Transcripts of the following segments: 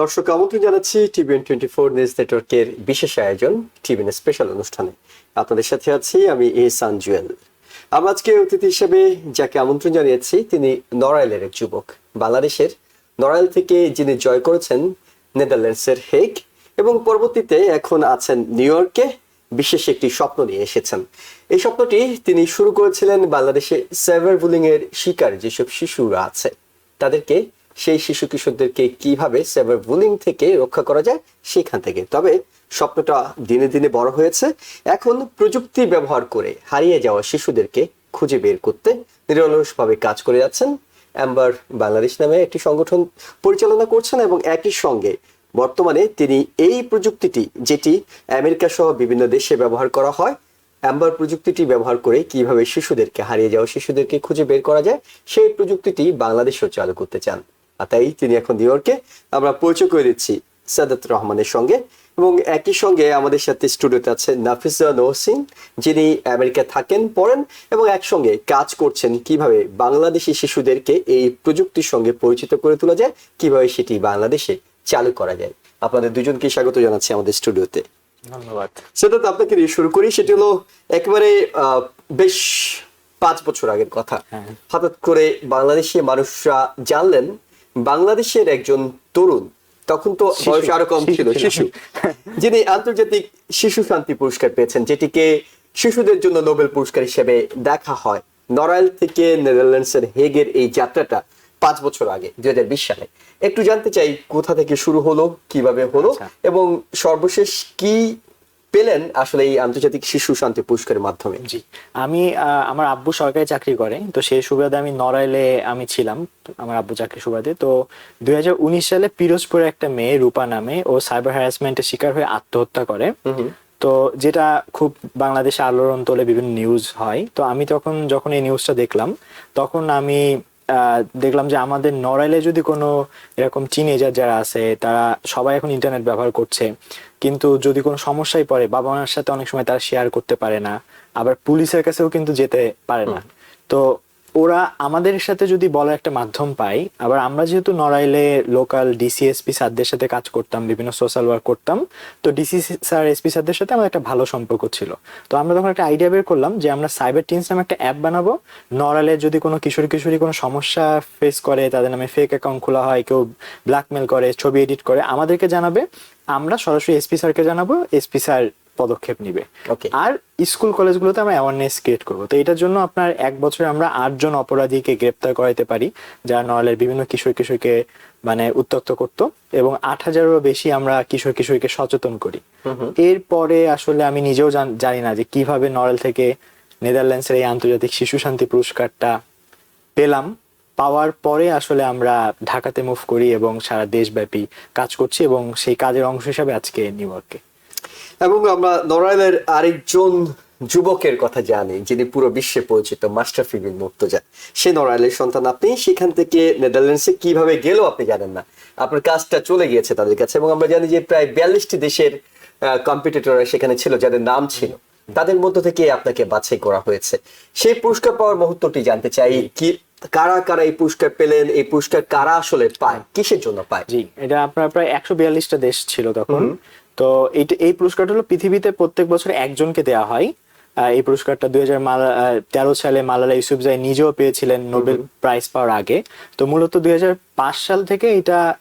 দর্শক, আমন্ত্রণ জানাচ্ছি টিভিএন টোয়েন্টি ফোর নিউজ নেটওয়ার্কের বিশেষ আয়োজন টিভিএন স্পেশাল অনুষ্ঠানে। আপনাদের সাথে আছি আমি এহসান জুয়েল। আমরা আজকে অতিথি হিসেবে যাকে আমন্ত্রণ জানিয়েছি, তিনি নড়াইলের এক যুবক। বাংলাদেশের নড়াইল থেকে যিনি জয় করেছেন, নেদারল্যান্ডসের হেগ, এবং পরবর্তীতে এখন আছেন নিউ ইয়র্কে, বিশেষ একটি স্বপ্ন নিয়ে এসেছেন। এই স্বপ্নটি তিনি শুরু করেছিলেন বাংলাদেশে সাইবার বুলিং এর শিকার যেসব শিশুরা আছে, তাদেরকে সেই শিশু কিশোরদেরকে কীভাবে সাইবার বুলিং থেকে রক্ষা করা যায় সেখান থেকে। তবে স্বপ্নটা দিনে দিনে বড় হয়েছে। এখন প্রযুক্তি ব্যবহার করে হারিয়ে যাওয়া শিশুদেরকে খুঁজে বের করতে নিরলসভাবে কাজ করে যাচ্ছেন অ্যাম্বার বাংলাদেশ নামে একটি সংগঠন পরিচালনা করছেন এবং একই সঙ্গে বর্তমানে তিনি এই প্রযুক্তিটি, যেটি আমেরিকা সহ বিভিন্ন দেশে ব্যবহার করা হয় অ্যাম্বার প্রযুক্তিটি ব্যবহার করে কীভাবে শিশুদেরকে হারিয়ে যাওয়া শিশুদেরকে খুঁজে বের করা যায়, সেই প্রযুক্তিটি বাংলাদেশেও চালু করতে চান। আর তাই তিনি এখন নিউ ইয়র্কে আমরা পরিচয় করে দিচ্ছি সাদাত রহমানের সঙ্গে। এবং একই সঙ্গে আমাদের সাথে স্টুডিওতে আছে নাফিসা নহসিন যিনি আমেরিকা থাকেন পড়েন এবং একসঙ্গে কাজ করছেন কীভাবে বাংলাদেশি শিশুদেরকে এই প্রযুক্তির সঙ্গে পরিচিত করে তোলা যায় কীভাবে সেটি বাংলাদেশে চালু করা যায়। আপনাদের দুজনকে স্বাগত জানাচ্ছি আমাদের স্টুডিওতে। ধন্যবাদ। সেটা তো আপনাকে দিয়ে শুরু করি সেটি হলো একেবারে আহ, বেশ পাঁচ বছর আগের কথা। হ্যাঁ। হঠাৎ করে বাংলাদেশি মানুষরা জানলেন বাংলাদেশের একজন তরুণ তখন তো বয়স আরও কম ছিল। শিশু যিনি আন্তর্জাতিক শিশু শান্তি পুরস্কার পেয়েছেন যেটিকে শিশুদের জন্য নোবেল পুরস্কার হিসেবে দেখা হয় নড়াইল থেকে নেদারল্যান্ডসের হেগের এই যাত্রাটা পাঁচ বছর আগে দুই হাজার বিশ সালে একটু জানতে চাই কোথা থেকে শুরু হলো কীভাবে হলো আচ্ছা। এবং সর্বশেষ কি পেলেন আসলে এই আন্তর্জাতিক শিশু শান্তি পুরস্কারের মাধ্যমে। জি। আমি আমার আব্বু সরকারি চাকরি করে তো সেই সুবাদে আমি নড়াইলে আমি ছিলাম আমার আব্বু চাকরি সুবাদে। তো দুই হাজার উনিশ সালে পিরোজপুরে একটা মেয়ে রূপা নামে ও সাইবার হ্যারাসমেন্টের শিকার হয়ে আত্মহত্যা করে। তো যেটা খুব বাংলাদেশে আলোড়ন তোলে বিভিন্ন নিউজ হয়। তো আমি তখন যখন এই নিউজটা দেখলাম তখন আমি দেখলাম যে আমাদের নড়াইলে যদি কোনো এরকম টিনেজার যারা আছে তারা সবাই এখন ইন্টারনেট ব্যবহার করছে। কিন্তু যদি কোনো সমস্যায় পড়ে বাবা মার সাথে অনেক সময় তারা শেয়ার করতে পারে না। আবার পুলিশের কাছেও কিন্তু যেতে পারে না। তো ওরা আমাদের সাথে যদি বলার একটা মাধ্যম পাই, আবার আমরা যেহেতু নড়াইলে লোকাল ডিসিএসপি স্যারদের সাথে কাজ করতাম, বিভিন্ন সোশ্যাল ওয়ার্ক করতাম, তো ডিসি স্যার এসপি স্যারদের সাথে আমার একটা ভালো সম্পর্ক ছিল। তো আমরা তখন একটা আইডিয়া বের করলাম যে আমরা সাইবার টিনস নামে একটা অ্যাপ বানাবো। নড়াইলে যদি কোনো কিশোর কিশোরী কোনো সমস্যা ফেস করে, তাদের নামে ফেক অ্যাকাউন্ট খোলা হয়, কেউ ব্ল্যাকমেল করে, ছবি এডিট করে, আমাদেরকে জানাবে। আমরা সরাসরি এসপি স্যারকে জানাব এসপি স্যার পদক্ষেপ নিবে। আর স্কুল কলেজগুলোতে আমরা অ্যাওয়ারনেস ক্রিয়েট করব। তো এটার জন্য আপনার এক বছরে আমরা আটজন অপরাধীকে গ্রেপ্তার করাইতে পারি যারা নড়াইলের বিভিন্ন কিশোর কিশোরকে মানে উত্তক্ত করতো এবং আট হাজারেরও বেশি আমরা কিশোর কিশোরীকে সচেতন করি। এরপরে আসলে আমি নিজেও জান- না যে কীভাবে নড়াইল থেকে নেদারল্যান্ডসের এই আন্তর্জাতিক শিশু শান্তি পুরস্কারটা পেলাম। পাওয়ার পরে আসলে আমরা ঢাকাতে মুভ করি এবং সারা দেশব্যাপী কাজ করছি এবং সেই কাজের অংশ হিসাবে আজকে নিউ ইয়র্কে এবং আমরা নড়াইলের আরেকজন যুবকের কথা জানি যিনি পুরো বিশ্বে পরিচিত মাস্টারফি বিন মুর্তজা। সে নড়াইলের সন্তান। আপনি সেখান থেকে নেদারল্যান্ডসে কীভাবে গেল আপনি জানেন না। আপনার কাজটা চলে গিয়েছে তাদের কাছে এবং আমরা জানি যে প্রায় বিয়াল্লিশটি দেশের কম্পিটিটররা সেখানে ছিল যাদের নাম ছিল। তাদের মধ্য থেকে আপনাকে বাছাই করা হয়েছে। সেই পুরস্কার পাওয়ার মুহূর্তটি জানতে চাই কি কারা কারা এই পুরস্কার পেলেন এই পুরস্কার কারা আসলে পায় কিসের জন্য পায়? জি এটা আপনার প্রায় একশো বিয়াল্লিশটা দেশ ছিল তখন। তো এইটা এই পুরস্কারটা হলো পৃথিবীতে প্রত্যেক বছর একজনকে দেওয়া হয়। আহ, এই পুরস্কারটা দুই হাজার তেরো সালে মালালা ইউসুফজাই নিজেও পেয়েছিলেন নোবেল প্রাইজ পাওয়ার আগে। তো মূলত দুই হাজার পাঁচ সাল থেকে এটা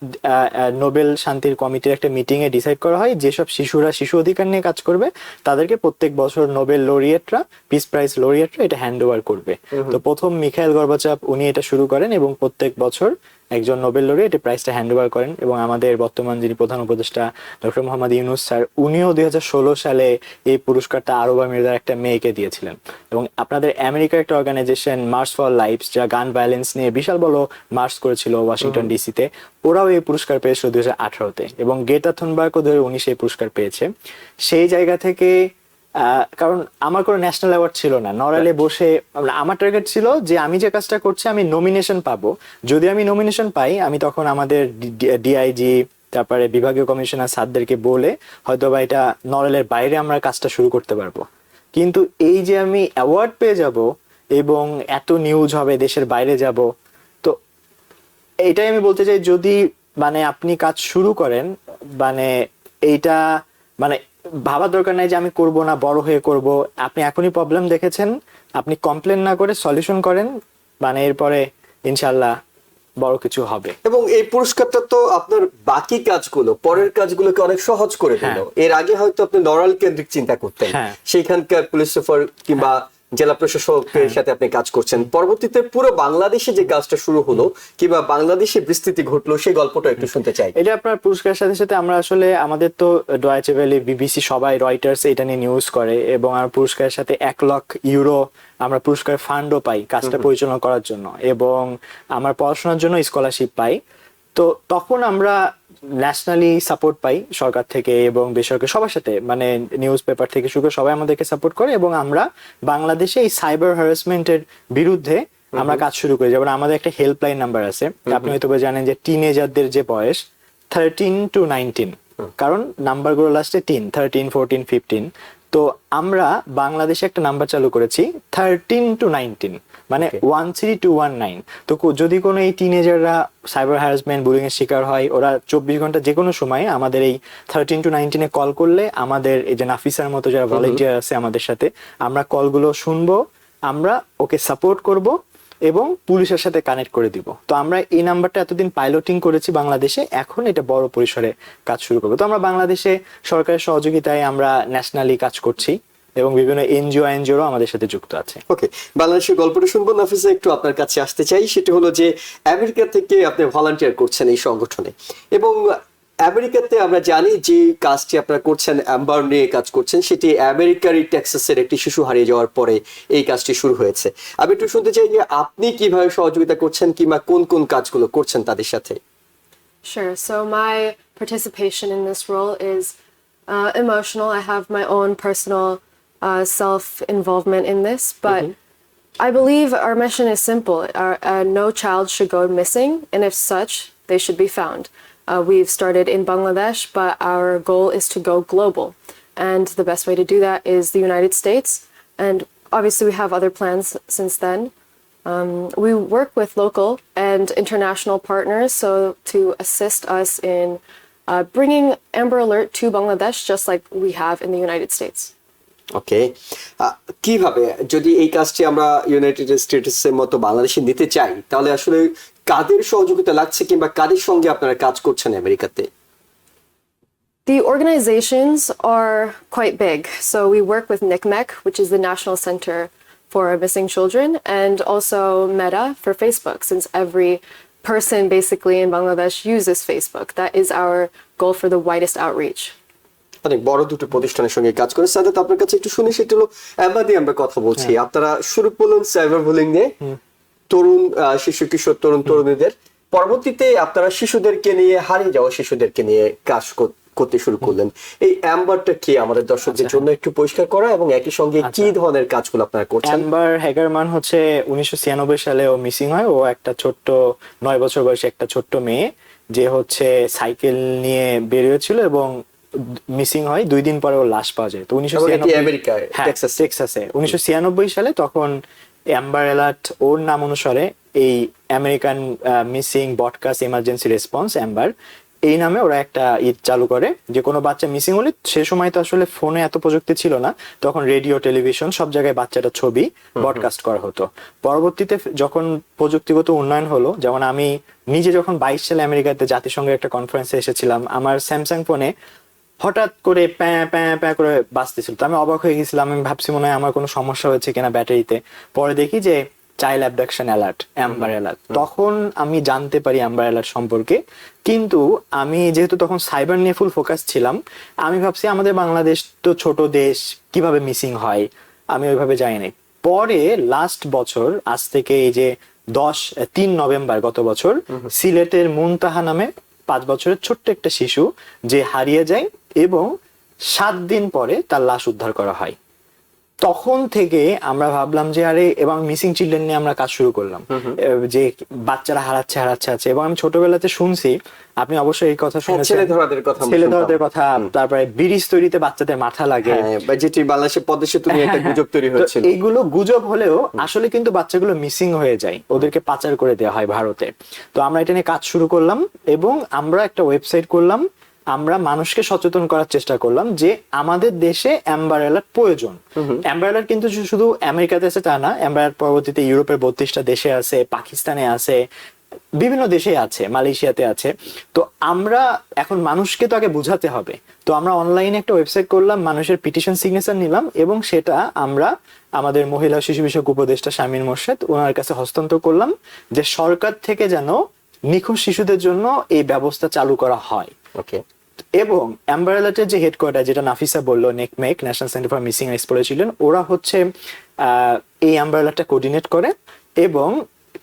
নোবেল শান্তির কমিটির একটা মিটিং এ ডিসাইড করা হয় যেসব শিশুরা শিশু অধিকার নিয়ে কাজ করবে তাদেরকে প্রত্যেক বছর Nobel laureates peace prize laureates এটা হ্যান্ড ওভার করবে তো প্রথম মিখাইল গর্বাচাপ উনি এটা শুরু করেন এবং প্রত্যেক বছর একজন নোবেল লরিয়েট এই প্রাইজটা হ্যান্ড ওভার করেন এবং আমাদের বর্তমান যিনি প্রধান উপদেষ্টা ডক্টর মোহাম্মদ ইউনুস স্যার উনিও দুই হাজার ষোলো সালে এই পুরস্কারটা আরব আমিরার একটা মেয়েকে দিয়েছিলেন। এবং আপনাদের আমেরিকার একটা অর্গানাইজেশন মার্চ ফর লাইফস যা গান ভায়োলেন্স নিয়ে বিশাল বড় মার্চ করেছিল ওয়াশিংটন ডিসিতে ওরাও এই পুরস্কার পেয়েছিল দুই হাজার আঠারোতে এবং গেটা থুনবার্গও দুই হাজার উনিশে এই পুরস্কার পেয়েছে। সেই জায়গা থেকে কারণ আমার কোনো ন্যাশনাল অ্যাওয়ার্ড ছিল না। নরালে বসে মানে আমার টার্গেট ছিল যে আমি যে কাজটা করছি আমি নমিনেশন পাবো। যদি আমি নমিনেশন পাই আমি তখন আমাদের ডিআইজি তারপরে বিভাগীয় কমিশনার স্যারদেরকে বলে হয়তো বা এটা নরেলের বাইরে আমরা কাজটা শুরু করতে পারব। কিন্তু এই যে আমি অ্যাওয়ার্ড পেয়ে যাব এবং এত নিউজ হবে দেশের বাইরে যাব এটাই আমি বলতে চাই যদি মানে আপনি কাজ শুরু করেন মানে এইটা মানে ভাবার দরকার নাই যে আমি করব না বড় হয়ে করব। আপনি এখনই প্রবলেম দেখেছেন আপনি কমপ্লেন না করে সলিউশন করেন মানে এরপরে ইনশাল্লাহ বড় কিছু হবে। এবং এই পুরস্কারটা তো আপনার বাকি কাজগুলো পরের কাজগুলোকে অনেক সহজ করে দিল। এর আগে হয়তো আপনি নরাল কেন্দ্রিক চিন্তা করতেন। হ্যাঁ। সেইখানকার পুলিশ সুপার কিংবা জেলা প্রশাসকের সাথে আপনি কাজ করছেন। পরবর্তীতে পুরো বাংলাদেশে যে কাজটা শুরু হলো কিংবা বাংলাদেশে বিস্তৃতি ঘটলো সেই গল্পটা একটু শুনতে চাই। এটা আপনার পুরস্কারের সাথে সাথে আমরা আসলে আমাদের তো ডয়েচে ভ্যালি বিবিসি সবাই রয়টার্স এটা নিয়ে নিউজ করে এবং আমার পুরস্কারের সাথে এক লাখ ইউরো আমরা পুরস্কার ফান্ডও পাই কাজটা পরিচালনা করার জন্য। এবং আমার পড়াশোনার জন্য স্কলারশিপ পাই। তো তখন আমরা ন্যাশনালি সাপোর্ট পাই সরকার থেকে এবং বেসরকারি সবার সাথে। মানে নিউজ পেপার থেকে শুরু করে সবাই আমাদেরকে সাপোর্ট করে এবং আমরা বাংলাদেশে এই সাইবার হ্যারাসমেন্টের বিরুদ্ধে আমরা কাজ শুরু করি। যেমন আমাদের একটা হেল্পলাইন নাম্বার আছে। আপনি হয়তো জানেন যে টিনেজারদের যে বয়স থার্টিন টু নাইনটিন কারণ নাম্বারগুলো লাস্টে টিন থার্টিন ফোরটিন ফিফটিন তো আমরা বাংলাদেশে একটা নাম্বার চালু করেছি থার্টিন টু নাইনটিন মানে one three two one nine তো যদি কোনো এই টিনেজাররা সাইবার হ্যারাসমেন্ট বুলিং এর শিকার হয় ওরা চব্বিশ ঘণ্টা যে কোনো সময় আমাদের এই থার্টিন টু নাইনটিনে কল করলে আমাদের এই যে নাফিসার মতো যারা ভলেন্টিয়ার আছে আমাদের সাথে আমরা কলগুলো শুনব আমরা ওকে সাপোর্ট করব এবং পুলিশের সাথে কানেক্ট করে দিব। তো আমরা এই নাম্বারটা এতদিন পাইলটিং করেছি বাংলাদেশে, এখন এটা বড় পরিসরে কাজ শুরু করব। তো আমরা বাংলাদেশে সরকারের সহযোগিতায় আমরা ন্যাশনালি কাজ করছি এবং বিভিন্ন এনজিও এনজিওরও আমাদের সাথে যুক্ত আছে। ওকে বাংলাদেশের গল্পটা শুনব নাফিসা একটু আপনার কাছে আসতে চাই। সেটা হলো যে আমেরিকা থেকে আপনি ভলান্টিয়ার করছেন এই সংগঠনে। এবং আমেরিকাতে আমরা জানি যে কাজটি আপনারা করছেন অ্যাম্বার নিয়ে কাজ করছেন সেটি আমেরিকারই টেক্সাসের একটি শিশু হারিয়ে যাওয়ার পরে এই কাজটি শুরু হয়েছে আমি একটু শুনতে চাই যে আপনি কীভাবে সহযোগিতা করছেন কিংবা কোন কোন কাজগুলো করছেন তাদের সাথে Sure. So my participation in this role is uh, emotional. I have my own personal uh, self involvement in this, but mm -hmm. I believe our mission is simple. Our, uh, no child should go missing, and if such, they should be found. Uh, we've started in Bangladesh, but our goal is to go global. And the best way to do that is the United States. And obviously, we have other plans since then. Um, we work with local and international partners so to assist us in uh, bringing Amber Alert to Bangladesh, just like we have in the United States. ওকে কিভাবে যদি এই কাজটি আমরা United স্টেটসের মতো বাংলাদেশে নিতে চাই তাহলে আসলে কাদের সহযোগিতা লাগছে কিংবা কাদের সঙ্গে আপনারা কাজ করছেন আমেরিকাতে The organizations are quite big. So we work with NICMEC, which is the National Center for Missing Children, and also Meta for Facebook, since every person basically in Bangladesh uses Facebook. That is our goal for the widest outreach. অনেক বড় দুটো প্রতিষ্ঠানের সঙ্গে কাজ করে সাদাত আপনার কাছে একটু শুনি সেটা হলো অ্যাম্বা দিয়ে আমরা কথা বলছি আপনারা শুরু করলেন সাইবার বুলিং নিয়ে তরুণ শিশু কিশোর তরুণ তরুণীদের। পরবর্তীতে আপনারা শিশুদেরকে নিয়ে হারিয়ে যাওয়া শিশুদেরকে নিয়ে কাজ করতে শুরু করলেন। এই অ্যাম্বারটা কি? আমাদের দর্শকদের জন্য একটু পরিষ্কার করা এবং একই সঙ্গে কি ধরনের কাজগুলো আপনারা করছেন? অ্যাম্বার হ্যাগারমান হচ্ছে উনিশশো ছিয়ানব্বই সালে ও মিসিং হয়। ও একটা ছোট্ট নয় বছর বয়সী একটা ছোট্ট মেয়ে যে হচ্ছে সাইকেল নিয়ে বেরিয়েছিল এবং মিসিং হয়। দুই দিন পরে ওর লাশ পাওয়া যায়। তো উনিশশো হ্যাঁ টেক্সাসে। টেক্সাসে। উনিশশো ছিয়ানব্বই সালে তখন অ্যাম্বার অ্যালার্ট ওর নাম অনুসারে এই American missing broadcast emergency response amber এই নামে ওরা একটা ঈদ চালু করে। যে কোনো বাচ্চা মিসিং হলে সে সময় তো আসলে ফোনে এত প্রযুক্তি ছিল না তখন রেডিও টেলিভিশন সব জায়গায় বাচ্চাটা ছবি ব্রডকাস্ট করা হতো। পরবর্তীতে যখন প্রযুক্তিগত উন্নয়ন হলো যেমন আমি নিজে যখন বাইশ সালে আমেরিকাতে জাতিসংঘের একটা কনফারেন্সে এসেছিলাম আমার স্যামসাং ফোনে হঠাৎ করে প্যাঁ প্যাঁ প্যাঁ করে বাঁচতেছিল। তো আমি অবাক হয়ে গেছিলাম আমি ভাবছি মনে হয় আমার কোনো সমস্যা হয়েছে কিনা ব্যাটারিতে। পরে দেখি যে child abduction alert amber alert. তখন আমি জানতে পারি অ্যাম্বার অ্যালার্ট সম্পর্কে। কিন্তু আমি যেহেতু তখন সাইবার নিয়ে ফুল ফোকাস ছিলাম আমি ভাবছি আমাদের বাংলাদেশ তো ছোট দেশ কীভাবে মিসিং হয়? আমি ওইভাবে যাইনি। পরে লাস্ট বছর আজ থেকে এই যে দশ তিন নভেম্বর গত বছর সিলেটের মুনতাহা নামে পাঁচ বছরের ছোট্ট একটা শিশু যে হারিয়ে যায় এবং সাত দিন পরে তার লাশ উদ্ধার করা হয়। তখন থেকে আমরা ভাবলাম যে আরে এবং মিসিং চিলড্রেন নিয়ে আমরা কাজ শুরু করলাম। যে বাচ্চারা হারাচ্ছে হারাচ্ছে আছে এবং আমি ছোটবেলাতে শুনছি আপনি অবশ্যই এই কথা হ্যাঁ, শুনেছেন। ছেলে ধরাদের কথা ছেলে ধরাদের কথা তারপরে ব্রিজ তৈরিতে বাচ্চাদের মাথা লাগে। হ্যাঁ যেটি বাংলাদেশের পদ্মা সেতু নিয়ে একটা গুজব তৈরি হ্যাঁ, হচ্ছিল এইগুলো গুজব হলেও আসলে কিন্তু বাচ্চাগুলো মিসিং হয়ে যায়। ওদেরকে পাচার করে দেওয়া হয় ভারতে। তো আমরা এটা নিয়ে কাজ শুরু করলাম এবং আমরা একটা ওয়েবসাইট করলাম। আমরা মানুষকে সচেতন করার চেষ্টা করলাম যে আমাদের দেশে অ্যাম্বার অ্যালার্ট প্রয়োজন। অ্যাম্বার অ্যালার্ট কিন্তু শুধু আমেরিকাতে আছে তা না অ্যাম্বার পরবর্তীতে ইউরোপের বত্রিশটা দেশে আছে পাকিস্তানে আছে বিভিন্ন দেশে আছে মালয়েশিয়াতে আছে। তো আমরা এখন মানুষকে তো আগে বুঝাতে হবে। তো আমরা অনলাইনে একটা ওয়েবসাইট করলাম মানুষের পিটিশন সিগনেচার নিলাম এবং সেটা আমরা আমাদের মহিলা শিশু বিষয়ক উপদেষ্টা শামীম মোর্শেদ ওনার কাছে হস্তান্তর করলাম যে সরকার থেকে যেন নিখোঁজ শিশুদের জন্য এই ব্যবস্থা চালু করা হয়। ওকে এবং অ্যাম্বারেলাটের যে হেডকোয়ার্টার যেটা নাফিসা বলল নেকমেক ন্যাশনাল সেন্টার ফর মিসিং এক্সপ্লোরে ছিলেন ওরা হচ্ছে আহ, এই অ্যাম্বারেলাটা কোঅর্ডিনেট করে এবং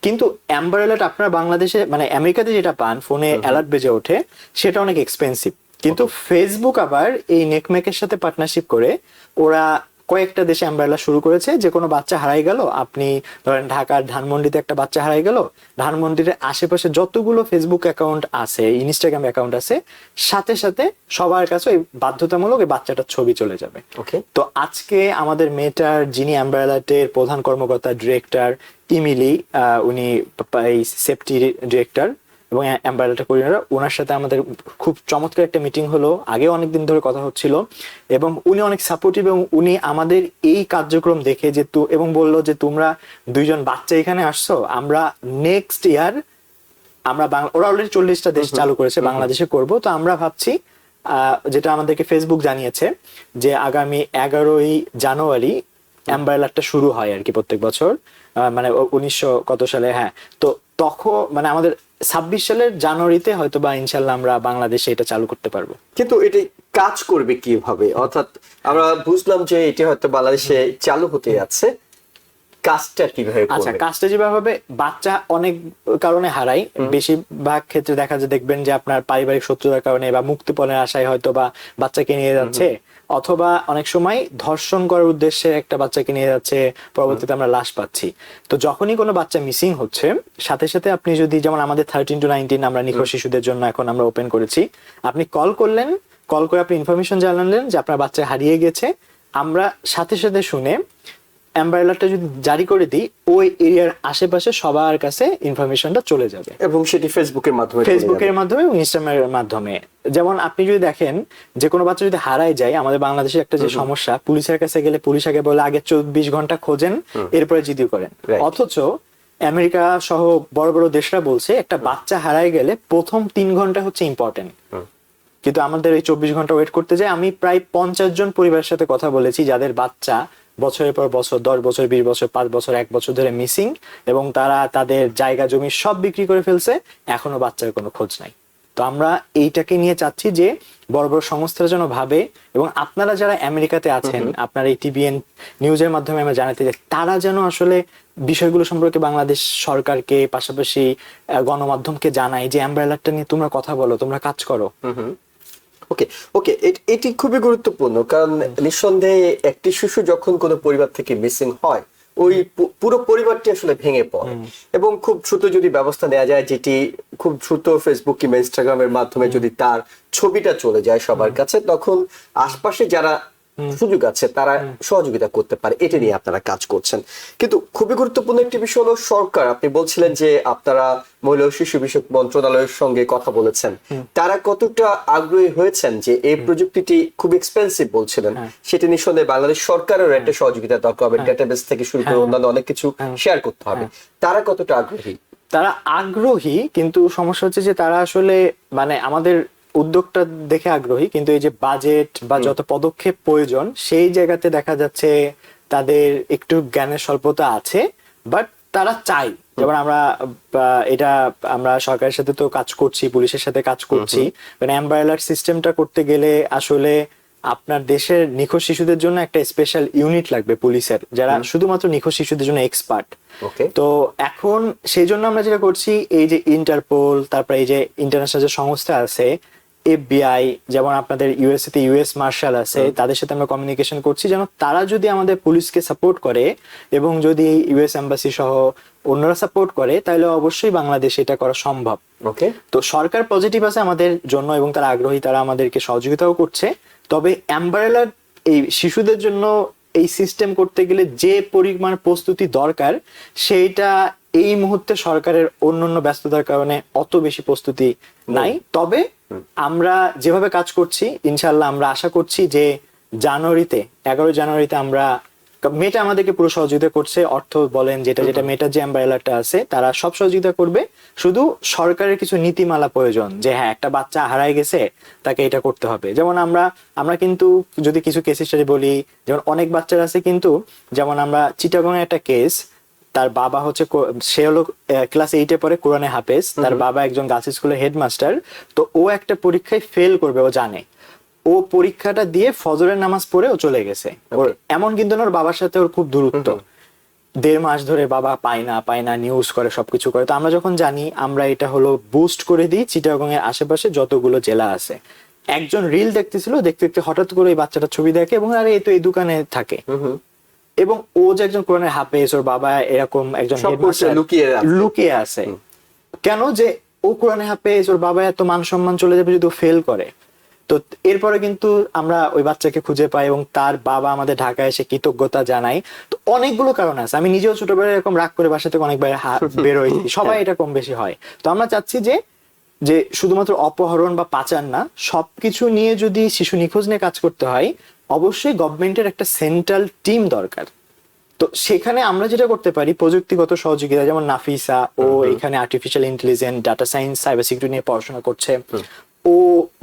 কিন্তু অ্যাম্বার অ্যালার্ট আপনার বাংলাদেশে মানে আমেরিকাতে যেটা পান ফোনে অ্যালার্ট বেজে ওঠে সেটা অনেক এক্সপেন্সিভ কিন্তু ফেসবুক আবার এই নেকমেকের সাথে পার্টনারশিপ করে ওরা কয়েকটা দেশে অ্যাম্বারেলা শুরু করেছে। যে কোনো বাচ্চা হারাই গেল আপনি ধরেন ঢাকার ধানমন্ডিতে একটা বাচ্চা হারাই গেল ধানমন্ডির আশেপাশে যতগুলো ফেসবুক অ্যাকাউন্ট আছে ইনস্টাগ্রাম অ্যাকাউন্ট আছে সাথে সাথে সবার কাছে ওই বাধ্যতামূলক এই বাচ্চাটার ছবি চলে যাবে। ওকে তো আজকে আমাদের মেটার যিনি অ্যাম্বারেলাটের প্রধান কর্মকর্তা ডিরেক্টর ইমিলি উনি সেফটি ডিরেক্টর এবং অ্যাম্বারেলাটা কোঅর্ডিনেটর ওনার সাথে আমাদের খুব চমৎকার একটা মিটিং হলো। আগে অনেকদিন ধরে কথা হচ্ছিল। এবং উনি অনেক সাপোর্টিভ এবং উনি আমাদের এই কার্যক্রম দেখে যে তু- এবং বলল যে তোমরা দুইজন বাচ্চা এখানে আসছো। আমরা নেক্সট ইয়ার আমরা ওরা অলরেডি চল্লিশটা দেশ চালু করেছে বাংলাদেশে করব। তো আমরা ভাবছি আহ, যেটা আমাদেরকে ফেসবুক জানিয়েছে যে আগামী এগারোই জানুয়ারি অ্যাম্বারেলারটা শুরু হয় আর কি প্রত্যেক বছর। মানে উনিশশো কত সালে হ্যাঁ। তো তখন মানে আমাদের ছাব্বিশ সালের জানুয়ারিতে হয়তো বা ইনশাল্লাহ আমরা বাংলাদেশে এটা চালু করতে পারব। কিন্তু এটি কাজ করবে কীভাবে? অর্থাৎ আমরা বুঝলাম যে এটি হয়তো বাংলাদেশে চালু হতে যাচ্ছে। কাজটা কীভাবে আচ্ছা কাজটা যেভাবে বাচ্চা অনেক কারণে হারাই বেশিরভাগ ক্ষেত্রে দেখা যায় দেখবেন যে আপনার পারিবারিক শত্রুতার কারণে বা মুক্তিপণের আশায় হয়তো বা বাচ্চাকে নিয়ে যাচ্ছে। অথবা অনেক সময় ধর্ষণ করার উদ্দেশ্যে একটা বাচ্চাকে নিয়ে যাচ্ছে পরবর্তীতে আমরা লাশ পাচ্ছি। তো যখনই কোনো বাচ্চা মিসিং হচ্ছে সাথে সাথে আপনি যদি যেমন আমাদের থার্টিন টু নাইনটিন আমরা নিখোঁজ শিশুদের জন্য এখন আমরা ওপেন করেছি আপনি কল করলেন কল করে আপনি ইনফরমেশন জানালেন যে আপনার বাচ্চা হারিয়ে গেছে। আমরা সাথে সাথে শুনে অ্যাম্বারেলারটা যদি জারি করে দিই ওই এরিয়ার আশেপাশে সবার কাছে ইনফরমেশনটা চলে যাবে। এবং সেটি ফেসবুকের মাধ্যমে ফেসবুকের মাধ্যমে এবং ইনস্টাগ্রামের মাধ্যমে। যেমন আপনি যদি দেখেন যে কোনো বাচ্চা যদি হারায় যায় আমাদের বাংলাদেশের একটা যে সমস্যা পুলিশের কাছে গেলে পুলিশ আগে বলে আগে চব্বিশ ঘণ্টা খোঁজেন এরপরে জিডিও করেন। অথচ আমেরিকা সহ বড় বড় দেশরা বলছে একটা বাচ্চা হারায় গেলে প্রথম তিন ঘণ্টা হচ্ছে ইম্পর্টেন্ট কিন্তু আমাদের এই চব্বিশ ঘণ্টা ওয়েট করতে যায়। আমি প্রায় পঞ্চাশ জন পরিবারের সাথে কথা বলেছি যাদের বাচ্চা বছরের পর বছর দশ বছর বিশ বছর পাঁচ বছর এক বছর ধরে মিসিং এবং তারা তাদের জায়গা জমি সব বিক্রি করে ফেলছে। এখনও বাচ্চার কোনো খোঁজ নাই। তো আমরা এইটাকে নিয়ে চাচ্ছি যে বড় বড় সংস্থারা যেন ভাবে এবং আপনারা যারা আমেরিকাতে আছেন আপনার এই টিভিএন নিউজের মাধ্যমে আমরা জানাতে চাই তারা যেন আসলে বিষয়গুলো সম্পর্কে বাংলাদেশ সরকারকে পাশাপাশি গণমাধ্যমকে জানায় যে অ্যাম্ব্রেলারটা নিয়ে তোমরা কথা বলো তোমরা কাজ করো। ওকে ওকে এটি খুবই গুরুত্বপূর্ণ কারণ নিঃসন্দেহে একটি শিশু যখন কোনো পরিবার থেকে মিসিং হয় ওই পুরো পরিবারটি আসলে ভেঙে পড়ে। এবং খুব দ্রুত যদি ব্যবস্থা নেওয়া যায় যেটি খুব দ্রুত ফেসবুক কিংবা ইনস্টাগ্রামের মাধ্যমে যদি তার ছবিটা চলে যায় সবার কাছে তখন আশপাশে যারা সুযোগ আছে তারা সহযোগিতা করতে পারে এটা নিয়ে আপনারা কাজ করছেন। কিন্তু খুবই গুরুত্বপূর্ণ একটি বিষয় হলো সরকার। আপনি বলছিলেন যে আপনারা মহিলা শিশু বিষয়ক মন্ত্রণালয়ের সঙ্গে কথা বলেছেন। তারা কতটা আগ্রহী হয়েছেন যে এই প্রযুক্তিটি খুব এক্সপেন্সিভ বলছিলেন? সেটি নিঃসন্দেহে বাংলাদেশ সরকারের একটা সহযোগিতা দরকার হবে ডেটাবেস থেকে শুরু করে অন্যান্য অনেক কিছু শেয়ার করতে হবে। তারা কতটা আগ্রহী? তারা আগ্রহী কিন্তু সমস্যা হচ্ছে যে তারা আসলে মানে আমাদের উদ্যোগটা দেখে আগ্রহী কিন্তু এই যে বাজেট বা যত পদক্ষেপ প্রয়োজন সেই জায়গাতে দেখা যাচ্ছে তাদের একটু জ্ঞানের স্বল্পতা আছে বাট তারা চাই যেমন আমরা এটা আমরা সরকারের সাথে তো কাজ করছি পুলিশের সাথে কাজ করছি। মানে অ্যাম্বারেলার সিস্টেমটা করতে গেলে আসলে আপনার দেশের নিখোঁজ শিশুদের জন্য একটা স্পেশাল ইউনিট লাগবে পুলিশের যারা শুধুমাত্র নিখোঁজ শিশুদের জন্য এক্সপার্ট তো এখন সেই জন্য আমরা যেটা করছি এই যে ইন্টারপোল তারপরে এই যে ইন্টারন্যাশনাল যে সংস্থা আছে এফবিআই যেমন আপনাদের ইউএসএ তে ইউএস মার্শাল আছে তাদের সাথে আমরা কমিউনিকেশন করছি যেন তারা যদি আমাদের পুলিশকে সাপোর্ট করে এবং যদি ইউএস এম্বাসি সহ অন্যরা সাপোর্ট করে তাহলে অবশ্যই বাংলাদেশে এটা করা সম্ভব। ওকে তো সরকার পজিটিভ আছে আমাদের জন্য এবং তারা আগ্রহী তারা আমাদেরকে সহযোগিতাও করছে। তবে অ্যাম্বারেলার এই শিশুদের জন্য এই সিস্টেম করতে গেলে যে পরিমাণ প্রস্তুতি দরকার সেইটা এই মুহূর্তে সরকারের অন্যান্য ব্যস্ততার কারণে অত বেশি প্রস্তুতি নাই। তবে আমরা যেভাবে কাজ করছি ইনশাল্লাহ আমরা আশা করছি যে জানুয়ারিতে এগারো জানুয়ারিতে আমরা মেটা আমাদেরকে পুরো সহযোগিতা করছে অর্থ বলেন যেটা যেটা মেটার যে অ্যাম্বারেলাটা আছে তারা সব সহযোগিতা করবে। শুধু সরকারের কিছু নীতিমালা প্রয়োজন যে হ্যাঁ একটা বাচ্চা হারায় গেছে তাকে এটা করতে হবে। যেমন আমরা আমরা কিন্তু যদি কিছু কেস হিসেবে বলি যেমন অনেক বাচ্চারা আছে কিন্তু যেমন আমরা চিটাগং একটা কেস তার বাবা হচ্ছে সে হলো ক্লাস এইটে পরে কোরআনে হাফেজ। তার বাবা একজন গার্লস স্কুলের হেডমাস্টার তো ও একটা পরীক্ষায় ফেল করবে ও জানে। ও পরীক্ষাটা দিয়ে ফজরের নামাজ পড়ে ও চলে গেছে। ওর এমন কিন্তু ওর বাবার সাথে ওর খুব দূরত্ব। দেড় মাস ধরে বাবা পায় না পায় না নিউজ করে সবকিছু করে। তো আমরা যখন জানি আমরা এটা হলো বুস্ট করে দিই চিটাগং এর আশেপাশে যতগুলো জেলা আছে। একজন রিল দেখতেছিল দেখতে দেখতে হঠাৎ করে এই বাচ্চাটা ছবি দেখে এবং আরে এই তো এই দোকানে থাকে। এবং ও যে একজন কোরআনের হাফেজ ওর বাবা এরকম একজন লুকিয়ে আছে। লুকিয়ে আছে। কেন যে ও কোরআনে হাফেজ ওর বাবা এত মান সম্মান চলে যাবে যদি ও ফেল করে? তো এরপরে কিন্তু আমরা ওই বাচ্চাকে খুঁজে পাই এবং তার বাবা আমাদের ঢাকায় এসে কৃতজ্ঞতা জানাই। তো অনেকগুলো কারণ আছে। আমি নিজেও ছোটবেলায় এরকম রাগ করে বাসা থেকে অনেকবার বেরোই। সবাই এটা কম বেশি হয়। তো আমরা চাচ্ছি যে যে শুধুমাত্র অপহরণ বা পাচার না সবকিছু নিয়ে যদি শিশু নিখোঁজ নিয়ে কাজ করতে হয় অবশ্যই গভর্নমেন্টের একটা সেন্ট্রাল টিম দরকার। তো সেখানে আমরা যেটা করতে পারি প্রযুক্তিগত সহযোগিতা যেমন নাফিসা ও এখানে artificial intelligence data science cyber security নিয়ে পড়াশোনা করছে। ও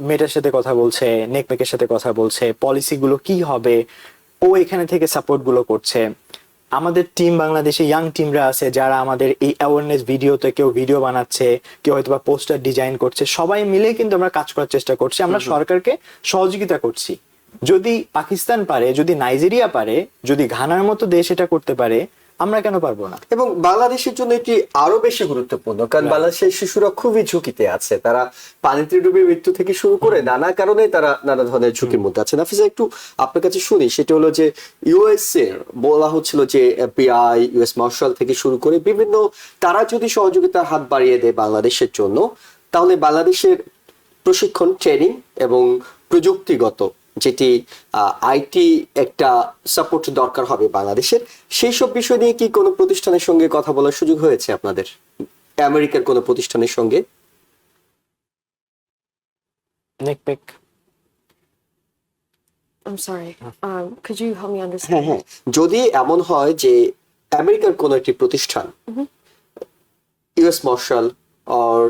মেটার সাথে কথা বলছে নেকমেকের সাথে কথা বলছে পলিসি গুলো কি হবে ও এখানে থেকে সাপোর্টগুলো করছে। আমাদের টিম বাংলাদেশে ইয়াং টিমরা আছে যারা আমাদের এই অ্যাওয়ারনেস ভিডিওতে কেউ ভিডিও বানাচ্ছে কেউ হয়তো বা পোস্টার ডিজাইন করছে সবাই মিলে কিন্তু আমরা কাজ করার চেষ্টা করছি। আমরা সরকারকে সহযোগিতা করছি। যদি পাকিস্তান পারে যদি নাইজেরিয়া পারে যদি ঘানার মতো দেশ এটা করতে পারে আমরা কেন পারব না? এবং বাংলাদেশের জন্য এটি আরও বেশি গুরুত্বপূর্ণ কারণ বাংলাদেশের শিশুরা খুবই ঝুঁকিতে আছে। তারা পানিতে ডুবে মৃত্যু থেকে শুরু করে নানা কারণে তারা নানা ধরনের ঝুঁকির মধ্যে আছে। নাফিসা একটু আপনার কাছে শুনি সেটা হলো যে ইউএস এর বলা হচ্ছিল যে এফবিআই ইউএস মার্শাল থেকে শুরু করে বিভিন্ন তারা যদি সহযোগিতার হাত বাড়িয়ে দেয় বাংলাদেশের জন্য তাহলে বাংলাদেশের প্রশিক্ষণ ট্রেনিং এবং প্রযুক্তিগত যেটি আইটি একটা সাপোর্ট দরকার হবে বাংলাদেশের। সেই সব বিষয় নিয়ে কি কোনো প্রতিষ্ঠানের সঙ্গে কথা বলার সুযোগ হয়েছে আপনাদের? আমেরিকার কোনো প্রতিষ্ঠানের সঙ্গে? নেকপেক I'm sorry. Um, could you help me understand? হ্যাঁ হ্যাঁ। যদি এমন হয় যে আমেরিকার কোনো একটি প্রতিষ্ঠান ইউএস মার্শাল আর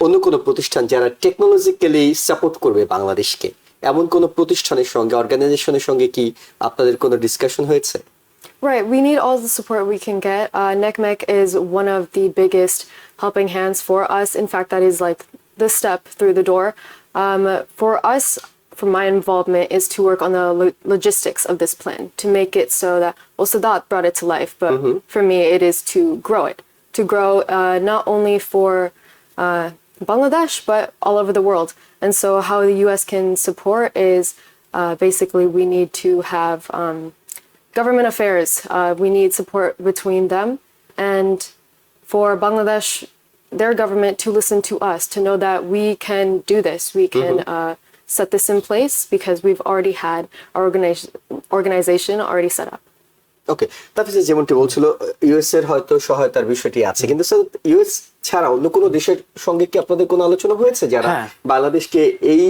অন্য কোনো প্রতিষ্ঠান যারা টেকনোলজিক্যালি সাপোর্ট করবে বাংলাদেশকে এমন কোনো প্রতিষ্ঠানের সঙ্গে অর্গানাইজেশনের সঙ্গে কি আপনাদের কোনো ডিসকাশন হয়েছে Right, we need all the support we can get. Uh, NECMEC is one of the biggest helping hands for us. In fact, that is like the step through the door. Um, for us, for my involvement, is to work on the lo- logistics of this plan to make it so that, well, Sadat brought it to life, but for me, it is to grow it, to grow uh, not only for uh, Bangladesh, but all over the world. And so, how the US can support is uh, basically we need to have. Um, government affairs. Uh, we need support between them and for Bangladesh, their government to listen to us, to know that we can do this. We can uh, set this in place because we've already had our organization already set up. ওকে তারপরে যেমনটি বলছিল US এর হয়তো সহায়তার বিষয়টি আছে কিন্তু sir US ছাড়া অন্য কোনো দেশের সঙ্গে কি আপনাদের কোনো আলোচনা হয়েছে যারা হ্যাঁ। বাংলাদেশকে এই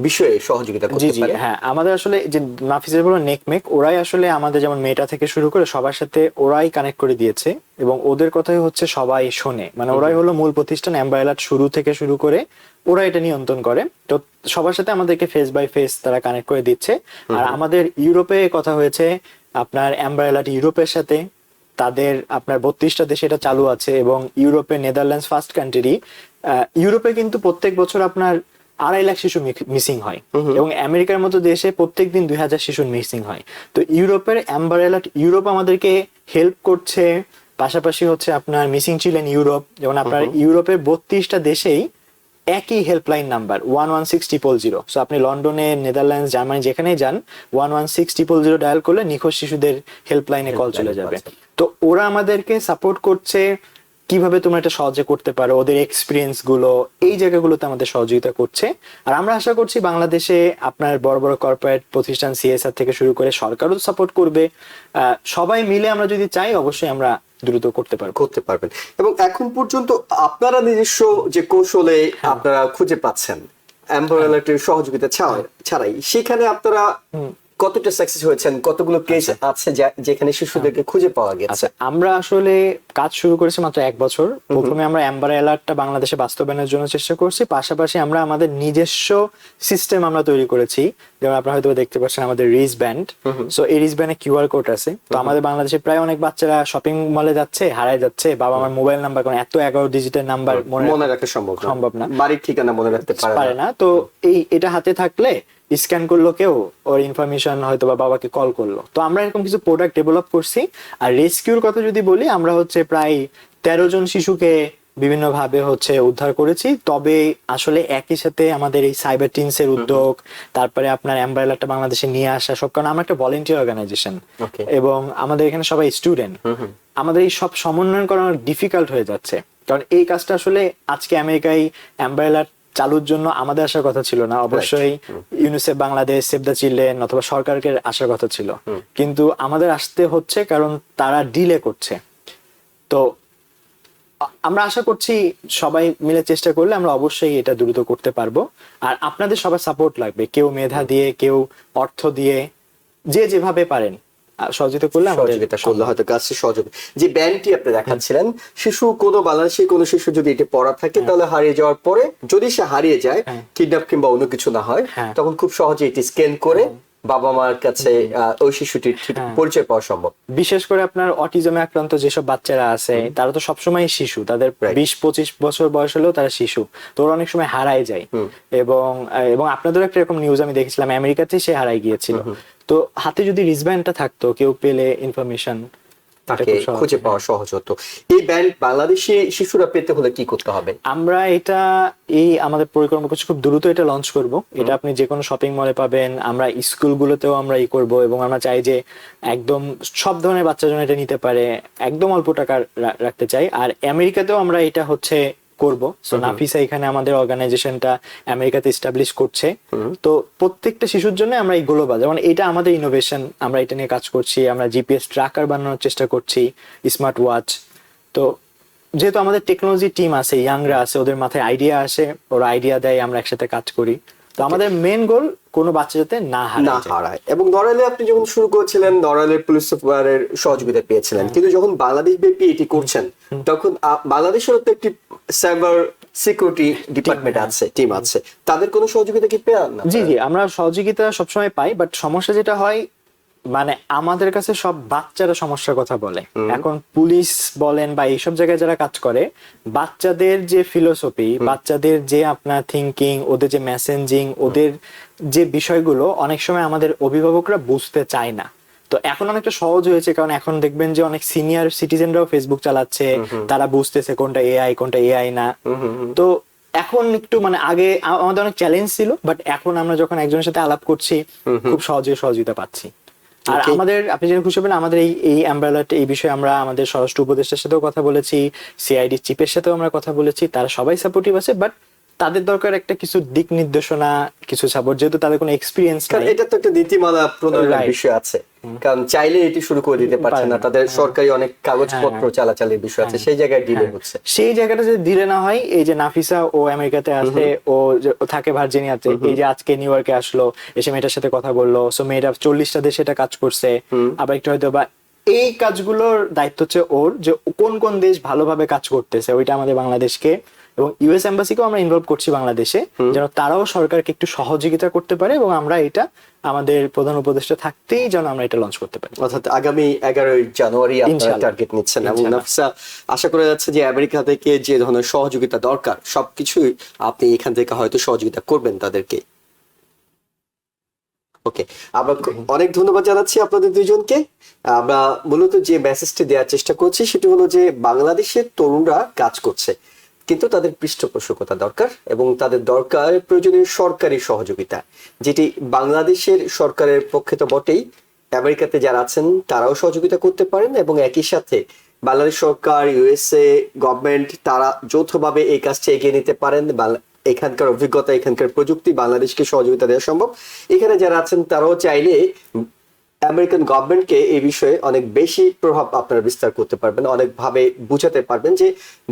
বিষয়ে সহযোগিতা করতে পারে? হ্যাঁ আমাদের আসলে যে নাফিসের বলো নেকমেক ওরাই আসলে আমাদের যেমন মেটা থেকে শুরু করে সবার সাথে ওরাই কানেক্ট করে দিয়েছে এবং ওদের কথাই হচ্ছে সবাই শোনে। মানে ওরাই হলো মূল প্রতিষ্ঠান অ্যাম্বাইলাট শুরু থেকে শুরু করে ওরা এটা নিয়ন্ত্রণ করে। তো সবার সাথে আমাদেরকে ফেস বাই ফেস তারা কানেক্ট করে দিচ্ছে। আর আমাদের ইউরোপে কথা হয়েছে আপনার অ্যাম্বাইলাট ইউরোপের সাথে তাদের আপনার বত্রিশটা দেশে এটা চালু আছে এবং ইউরোপে নেদারল্যান্ডস ফার্স্ট কান্ট্রি ইউরোপে কিন্তু প্রত্যেক বছর আপনার আড়াই লাখ শিশু মিসিং হয়। এবং আমেরিকার মতো দেশে প্রত্যেক দিন দুই হাজার শিশু মিসিং হয়। তো ইউরোপের অ্যাম্বার অ্যালার্ট ইউরোপ আমাদেরকে হেল্প করছে পাশাপাশি হচ্ছে আপনার মিসিং চিলেন ইউরোপ যেমন আপনার ইউরোপের বত্রিশটা দেশেই একই helpline number one one six triple zero so আপনি লন্ডনে নেদারল্যান্ডস জার্মানি যেখানেই যান one one six triple zero dial করলে নিখোঁজ শিশুদের হেল্পলাইনে কল চলে যাবে। তো ওরা আমাদেরকে সাপোর্ট করছে কীভাবে তোমরা এটা সহজে করতে পারো ওদের এক্সপিরিয়েন্সগুলো এই জায়গাগুলোতে আমাদের সহযোগিতা করছে। আর আমরা আশা করছি বাংলাদেশে আপনার বড় বড় কর্পোরেট প্রতিষ্ঠান সিএসআর থেকে শুরু করে সরকারও সাপোর্ট করবে। আহ, সবাই মিলে আমরা যদি চাই অবশ্যই আমরা দ্রুত করতে পারবেন। করতে পারবেন। এবং এখন পর্যন্ত আপনারা নিজস্ব যে কৌশলে হ্যাঁ। আপনারা খুঁজে পাচ্ছেন অ্যাম্বারেলাটির সহযোগিতা ছাড়াই। ছাড়াই। সেখানে আপনারা কতটা সাকসেস হয়েছেন কতগুলো কেস আছে যা- যেখানে শিশুদেরকে খুঁজে পাওয়া গেছে? আচ্ছা আমরা আসলে কাজ শুরু করেছি মাত্র এক বছর। প্রথমে আমরা অ্যাম্বার অ্যালার্টটা বাংলাদেশে বাস্তবায়নের জন্য চেষ্টা করছি। পাশাপাশি আমরা আমাদের নিজস্ব সিস্টেম আমরা তৈরি করেছি। যেমন আপনারা হয়তো দেখতে পাচ্ছেন আমাদের রিস ব্যান্ড সো এই রিস ব্যান্ডে কিউআর কোড আছে। তো আমাদের বাংলাদেশে প্রায় অনেক বাচ্চারা শপিং মলে যাচ্ছে হারায় যাচ্ছে। বাবা আমার মোবাইল নাম্বার কারণ এত এগারো ডিজিটের নাম্বার মনে রাখা সম্ভব না। সম্ভব না। বাড়ির ঠিকানা মনে রাখতে পারে না। তো এই এটা হাতে থাকলে স্ক্যান করল কেউ ওর ইনফরমেশন হয়তো বা বাবাকে কল করল। তো আমরা এরকম কিছু প্রোডাক্ট ডেভেলপ করছি আর রেস্কিউর কথা যদি বলি আমরা হচ্ছে প্রায় তেরো জন শিশুকে বিভিন্ন ভাবে হচ্ছে উদ্ধার করেছি। তবে আসলে একই সাথে আমাদের এই সাইবার টিনসের উদ্যোগ তারপরে আপনার অ্যাম্বারেলাটা বাংলাদেশে নিয়ে আসা সব কারণ আমরা একটা ভলেন্টিয়ার অর্গানাইজেশন এবং আমাদের এখানে সবাই স্টুডেন্ট আমাদের এই সব সমন্বয়ন করা ডিফিকাল্ট হয়ে যাচ্ছে। কারণ এই কাজটা আসলে আজকে আমেরিকায় অ্যাম্বারেলার চালুর জন্য আমাদের আসার কথা ছিল না। অবশ্যই UNICEF Bangladesh save the children অথবা সরকারকে আসার কথা ছিল। কিন্তু আমাদের আসতে হচ্ছে কারণ তারা ডিলে করছে। তো আমরা আশা করছি সবাই মিলে চেষ্টা করলে আমরা অবশ্যই এটা দ্রুত করতে পারব। আর আপনাদের সবার সাপোর্ট লাগবে। কেউ মেধা দিয়ে কেউ অর্থ দিয়ে যে যেভাবে পারেন। সহযোগিতা করলে সহযোগিতা করলে হয়তো কাজটি সহযোগ যে ব্যান্ডটি আপনি দেখাচ্ছিলেন শিশু কোনো বাংলাদেশে কোনো শিশু যদি এটি পড়া থাকে তাহলে হারিয়ে যাওয়ার পরে যদি সে হারিয়ে যায় হ্যাঁ। কিডন্যাপ কিংবা অন্য কিছু না হয় হ্যাঁ। তখন খুব সহজে এটি স্ক্যান করে বাবা মার কাছে ওই শিশুটির হ্যাঁ। পরিচয় পাওয়া সম্ভব। বিশেষ করে আপনার অটিজমে আক্রান্ত যেসব বাচ্চারা আছে তারা তো সবসময় শিশু। তাদের বিশ পঁচিশ বছর বয়স হলেও তারা শিশু। তো ওরা অনেক সময় হারায় যায়। এবং এবং আপনাদের একটা এরকম নিউজ আমি দেখেছিলাম আমেরিকাতে সে হারাই গিয়েছিল। তো হাতে যদি রিসব্যান্ডটা থাকতো কেউ পেলে ইনফরমেশন তাকে খুঁজে পাওয়া সহজ হতো। এই ব্যান্ড বাংলাদেশি শিশুরা পেতে হলে কি করতে হবে? আমরা এটা এই আমাদের পরিকল্পনা করছি খুব দ্রুত এটা লঞ্চ করব। এটা আপনি যে কোনো শপিং মলে পাবেন আমরা স্কুলগুলোতেও আমরা ই করব এবং আমরা চাই যে একদম সব ধরনের বাচ্চা যেন এটা নিতে পারে একদম অল্প টাকা রাখতে চাই। আর আমেরিকাতেও আমরা এটা হচ্ছে করব। সো নাফিসা এখানে আমাদের অর্গানাইজেশনটা আমেরিকাতে এস্টাবলিশ করছে। তো প্রত্যেকটা শিশুর জন্য আমরা এই গ্লোবাল মানে এটা আমাদের ইনোভেশন আমরা এটা নিয়ে কাজ করছি আমরা জিপিএস ট্র্যাকার বানানোর চেষ্টা করছি স্মার্ট ওয়াচ তো যেহেতু আমাদের টেকনোলজি টিম আছে ইয়াংরা আছে ওদের মাথায় আইডিয়া আসে ওরা আইডিয়া দেয় আমরা একসাথে কাজ করি। তো আমাদের মেন গোল কোনো বাচ্চা যাতে না না হারায়। এবং নড়াইলে আপনি যখন শুরু করেছিলেন নড়াইলের পুলিশ সুপারের সহযোগিতা পেয়েছিলেন হ্যাঁ। কিন্তু যখন বাংলাদেশ ব্যাপী এটি করছেন তখন বাংলাদেশের তো একটি সাইবার সিকিউরিটি ডিপার্টমেন্ট। আছে টিম আছে। তাদের কোনো সহযোগিতা কি পেয়ে না? জি জি আমরা সহযোগিতা সবসময় পাই বাট সমস্যা যেটা হয় মানে আমাদের কাছে সব বাচ্চারা সমস্যার কথা বলে। এখন পুলিশ বলেন বা এইসব জায়গায় যারা কাজ করে বাচ্চাদের যে ফিলোসফি বাচ্চাদের যে আপনার থিঙ্কিং ওদের যে মেসেঞ্জিং ওদের যে বিষয়গুলো অনেক সময় আমাদের অভিভাবকরা বুঝতে চায় না। তো এখন অনেকটা সহজ হয়েছে কারণ এখন দেখবেন যে অনেক সিনিয়র সিটিজেনরাও ফেসবুক চালাচ্ছে তারা বুঝতেছে কোনটা এআই কোনটা এআই না। তো এখন একটু মানে আগে আমাদের অনেক চ্যালেঞ্জ ছিল বাট এখন আমরা যখন একজনের সাথে আলাপ করছি খুব সহজে সহযোগিতা পাচ্ছি। আর আমাদের আপনি যেটা খুশি হবেন আমাদের এই এই অ্যাম্বালাট এই বিষয়ে আমরা আমাদের স্বরাষ্ট্র উপদেষ্টার সাথেও কথা বলেছি সিআইডি চিফের সাথেও আমরা কথা বলেছি তারা সবাই সাপোর্টিভ আছে বাট তাদের দরকার একটা কিছু দিক নির্দেশনা কিছু সাপোর্ট যেহেতু তাদের কোনো এক্সপিরিয়েন্স এটা তো একটা নীতিমালা প্রণয়নের বিষয় আছে। কারণ চাইলে এটি শুরু করে দিতে পারছে পারে না। তাদের সরকারি অনেক কাগজপত্র চালাচালির বিষয় আছে সেই জায়গায় ডিলে হচ্ছে। সেই জায়গাটা যদি দিলে না হয় এই যে নাফিসা ও আমেরিকাতে আসে ও ও থাকে ভার্জিনিয়াতে এই যে আজকে নিউ ইয়র্কে আসলো এসে মেয়েটার সাথে কথা বলল সো মেয়েটা চল্লিশটা দেশে এটা কাজ করছে আবার একটু হয়তো বা এই কাজগুলোর দায়িত্ব হচ্ছে ওর যে কোন কোন দেশ ভালোভাবে কাজ করতেছে ওইটা আমাদের বাংলাদেশকে এবং ইউএস এম্বাসিকেও আমরা ইনভলভ করছি বাংলাদেশে যেন তারাও সরকারকে একটু সহযোগিতা করতে পারে এবং আমরা এটা আমাদের প্রধান উপদেষ্টা থাকতেই যেন আমরা এটা লঞ্চ করতে পারি। অর্থাৎ আগামী এগারোই জানুয়ারি আপনারা টার্গেট নিচ্ছেন। এবং। নাফিসা আশা করা যাচ্ছে যে আমেরিকা থেকে যে ধরনের সহযোগিতা দরকার সবকিছুই আপনি এখান থেকে হয়তো সহযোগিতা করবেন তাদেরকে। ওকে আমরা অনেক ধন্যবাদ জানাচ্ছি আপনাদের দুইজনকে আমরা মূলত যে মেসেজটি দেওয়ার চেষ্টা করছি সেটি হলো যে বাংলাদেশের তরুণরা কাজ করছে। কিন্তু তাদের পৃষ্ঠপোষকতা দরকার এবং তাদের দরকার প্রয়োজনীয় সরকারি সহযোগিতা, যেটি বাংলাদেশের সরকারের পক্ষে তো বটেই। আমেরিকাতে যারা আছেন, তারাও সহযোগিতা করতে পারেন এবং একই সাথে বাংলাদেশ সরকার, ইউএসএ, গভর্নমেন্ট, তারা যৌথভাবে এই কাজটি এগিয়ে নিতে পারেন। এখানকার অভিজ্ঞতা, এখানকার প্রযুক্তি বাংলাদেশকে সহযোগিতা দেওয়া সম্ভব। এখানে যারা আছেন, তারাও চাইলে আমেরিকান গভর্নমেন্টকে এই বিষয়ে অনেক বেশি প্রভাব আপনারা বিস্তার করতে পারবেন, অনেকভাবে বুঝাতে পারবেন যে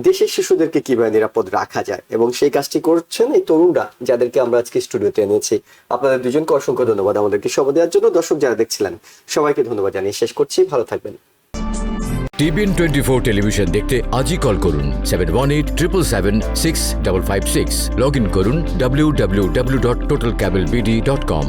দেশের শিশুদেরকে কীভাবে নিরাপদ রাখা যায় এবং সেই কাজটি করছেন এই তরুণরা যাদেরকে আমরা আজকে স্টুডিওতে এনেছি। আপনাদের দুজনকে অসংখ্য ধন্যবাদ আমাদেরকে সময় দেওয়ার জন্য। দর্শক যারা দেখছিলেন, সবাইকে ধন্যবাদ জানিয়ে শেষ করছি। ভালো থাকবেন। টিভিএন টোয়েন্টি ফোর টেলিভিশন দেখতে আজই কল করুন seven one eight triple seven six double five six log in করুন W W W dot total cable BD dot com